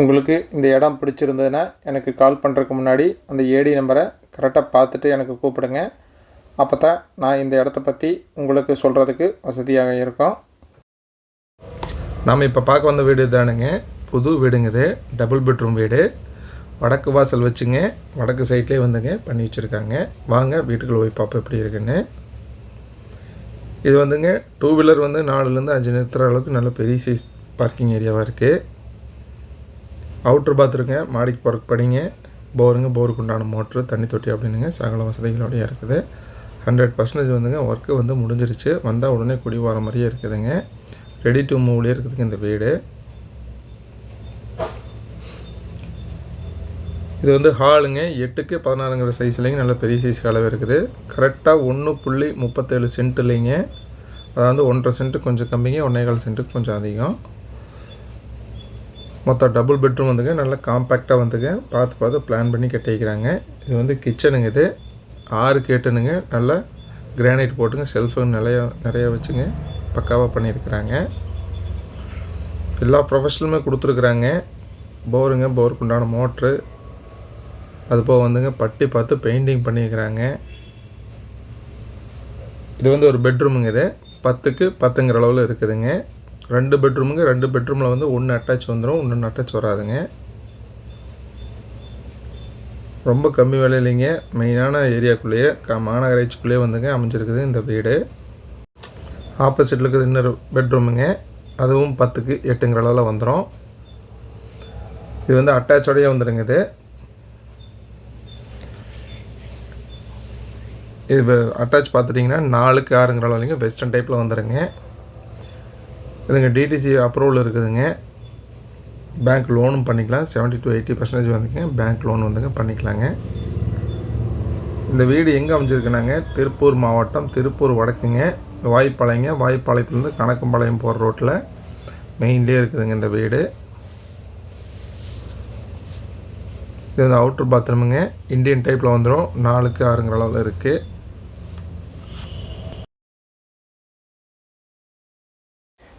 உங்களுக்கு இந்த இடம் பிடிச்சிருந்ததுன்னா எனக்கு கால் பண்ணுறதுக்கு முன்னாடி அந்த ஏடி நம்பரை கரெக்டாக பார்த்துட்டு எனக்கு கூப்பிடுங்க. அப்போ தான் நான் இந்த இடத்த பற்றி உங்களுக்கு சொல்கிறதுக்கு வசதியாக இருக்கும். நாம் இப்போ பார்க்க வந்த வீடு தானுங்க புது வீடுங்க இது. டபுள் பெட்ரூம் வீடு. வடக்கு வாசல் வச்சுங்க. வடக்கு சைட்லேயே வந்துங்க. பண்ணி வச்சுருக்காங்க. வாங்க வீட்டுக்குள்ளே போய் பார்ப்போம் எப்படி இருக்குன்னு. இது வந்துங்க டூ வீலர் வந்து நாலுலேருந்து அஞ்சு நிறுத்துகிற அளவுக்கு நல்ல பெரிய சைஸ் பார்க்கிங் ஏரியாவாக இருக்குது அவுட்ரு பாத்ரூங்க மாடிக்கு போகிறக்கு படிங்க. போருங்க போருக்கு உண்டான மோட்ரு தண்ணி தொட்டி அப்படின்னுங்க. சகல வசதிகளோடய இருக்குது. ஹண்ட்ரட் பர்சன்டேஜ் வந்துங்க ஒர்க்கு வந்து முடிஞ்சிருச்சு. வந்தால் உடனே குடி வர மாதிரியே இருக்குதுங்க. ரெடி டு மூவ்லேயே இருக்குதுங்க இந்த வீடு. இது வந்து ஹாலுங்க எட்டுக்கு பதினாறுங்கிற சைஸ்லேங்க நல்ல பெரிய சைஸ் அளவு இருக்குது. கரெக்டாக ஒன்று புள்ளி முப்பத்தேழு சென்ட் இல்லைங்க. அதாவது ஒன்றரை சென்ட்டு கொஞ்சம் கம்மிங்க ஒன்றே கால் சென்ட்டுக்கு கொஞ்சம் அதிகம். மொத்தம் டபுள் பெட்ரூம் வந்துங்க. நல்லா காம்பேக்டாக வந்துங்க. பார்த்து பார்த்து பிளான் பண்ணி கட்டிக்கிறாங்க இது வந்து கிச்சனுங்க இது. ஆறு கேட்டுனுங்க. நல்லா கிரானைட் போட்டுங்க. செல்ஃபு நிறைய நிறைய வச்சுங்க. பக்காவாக பண்ணியிருக்கிறாங்க. எல்லா ப்ரொஃபஷனலுமே கொடுத்துருக்குறாங்க. போருங்க. போருக்கு உண்டான மோட்ரு அது போக வந்துங்க பட்டி பார்த்து பெயிண்டிங் பண்ணியிருக்கிறாங்க. இது வந்து ஒரு பெட்ரூமுங்க இது. பத்துக்கு பத்துங்கிற அளவில் இருக்குதுங்க. ரெண்டு பெட்ரூமுங்க ரெண்டு பெட்ரூமில் வந்து ஒன்று அட்டாச் வந்துடும் ஒன்று அட்டாச் வராதுங்க. ரொம்ப கம்மி விலையிலைங்க மெயினான ஏரியாக்குள்ளேயே க மாநகராட்சிக்குள்ளேயே வந்துங்க அமைஞ்சிருக்குது இந்த வீடு. ஆப்போசிட்டில் இருக்கிறது இன்னொரு பெட்ரூமுங்க அதுவும் பத்துக்கு எட்டுங்கிற அளவில் வந்துடும் இது வந்து அட்டாச்சோடையே வந்துடுங்க இது. இது அட்டாச் பார்த்துட்டிங்கன்னா நாலுக்கு ஆறுங்கிற அளவுலைங்க வெஸ்டர்ன் டைப்பில் வந்துடுங்க இதுங்க டிடிசி அப்ரூவல் இருக்குதுங்க. பேங்க் லோனும் பண்ணிக்கலாம். செவன்ட்டி டு எயிட்டி பர்சன்டேஜ் வந்துங்க. பேங்க் லோன் வந்துங்க பண்ணிக்கலாங்க. இந்த வீடு எங்கே அமைஞ்சிருக்குனாங்க? திருப்பூர் மாவட்டம் திருப்பூர் வடக்குங்க. வாய்ப்பாளையங்க. வாய்ப்பாளையத்துலேருந்து கணக்கம்பாளையம் போகிற ரோட்டில் மெயின்லேயே இருக்குதுங்க இந்த வீடு. இது வந்து அவுட்ரு பாத்ரூமுங்க இந்தியன் டைப்பில் வந்துடும் நாலுக்கு ஆறுங்கிற அளவில் இருக்குது